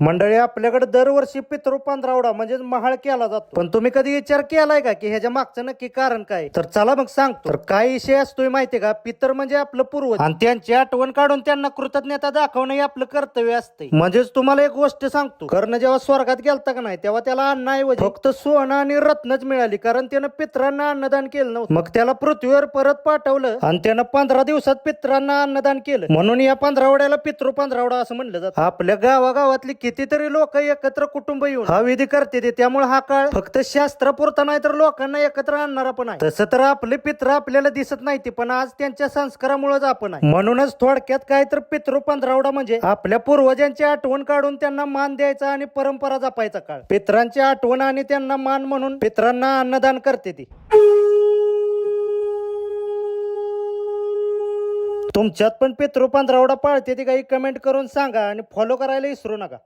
मंडळी आपल्याकडे दरवर्षी पितृ पंधरावडा म्हणजे महाळ केला जातो. पण तुम्ही कधी विचार केलाय का की ह्याच्या मागचं नक्की कारण काय? तर चला मग सांगतो. तर काय विषय असतोय माहितीये का? पितर म्हणजे आपलं पूर्वज. आणि त्यांची आठवण काढून त्यांना कृतज्ञता दाखवणं हे आपलं कर्तव्य असते म्हणजेच तुम्हाला एक गोष्ट सांगतो. कर्ण जेव्हा स्वर्गात गेलता का नाही तेव्हा त्याला अन्नाऐवजी फक्त सोनं आणि रत्नच मिळाली कारण त्यानं पित्रांना अन्नदान केलं नव्हतं. मग त्याला पृथ्वीवर परत पाठवलं आणि त्यानं पंधरा दिवसात पित्रांना अन्नदान केलं. म्हणून या पंधरावड्याला पितृ पंधरावडा असं म्हणलं जातं. आपल्या गावागावातली कितीतरी लोक एकत्र कुटुंब येऊन हा विधी करते ते त्यामुळे हा काळ फक्त शास्त्रापुरता नाही तर लोकांना एकत्र आणणारा पण आहे. तसं तर आपले पित्र आपल्याला दिसत नाही ते पण आज त्यांच्या संस्कारामुळेच आपण आहे. म्हणूनच थोडक्यात काय तर पितृ पंधरावडा म्हणजे आपल्या पूर्वजांची आठवण काढून त्यांना मान द्यायचा आणि परंपरा जपायचा काळ. पित्रांची आठवण आणि त्यांना मान म्हणून पित्रांना अन्नदान करते ती. तुमच्यात पण पितृ पंधरावडा पाळते ती काही कमेंट करून सांगा आणि फॉलो करायला विसरू नका.